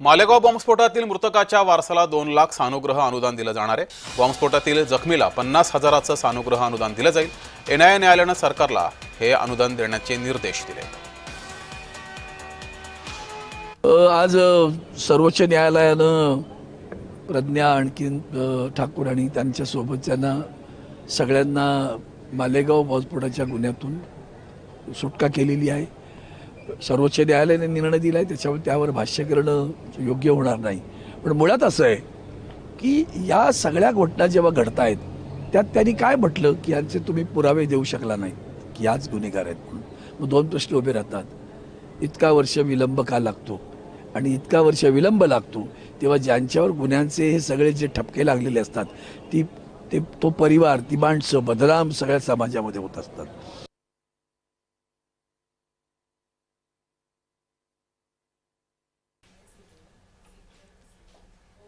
मालेगाव बॉम्बस्फोटातील मृतकाच्या वारसाला दोन लाख सानुग्रह अनुदान दिलं जाणार आहे. बॉम्बस्फोटातील जखमीला पन्नास हजाराचं सानुग्रह अनुदान दिलं जाईल. एनआयए न्यायालयानं सरकारला हे अनुदान देण्याचे निर्देश दिले. आज सर्वोच्च न्यायालयानं प्रज्ञा आणखीन ठाकूर आणि त्यांच्या सोबतच्यांना सगळ्यांना मालेगाव बॉम्बस्फोटाच्या गुन्ह्यातून सुटका केलेली आहे. सर्वोच्च न्यायालयाने निर्णय दिला आहे त्याच्यावर त्यावर भाष्य करणं योग्य होणार नाही. पण मुळात असं आहे की या सगळ्या घटना जेव्हा घडत आहेत त्यात त्यांनी काय म्हटलं की यांचे तुम्ही पुरावे देऊ शकला नाही? की याच गुन्हेगार आहेत म्हणून. मग दोन प्रश्न उभे राहतात. इतका वर्ष विलंब का लागतो? आणि इतका वर्ष विलंब लागतो तेव्हा ज्यांच्यावर गुन्ह्यांचे हे सगळे जे ठपके लागलेले असतात ती ते तो परिवार ती माणसं बदनाम सगळ्या समाजामध्ये होत असतात.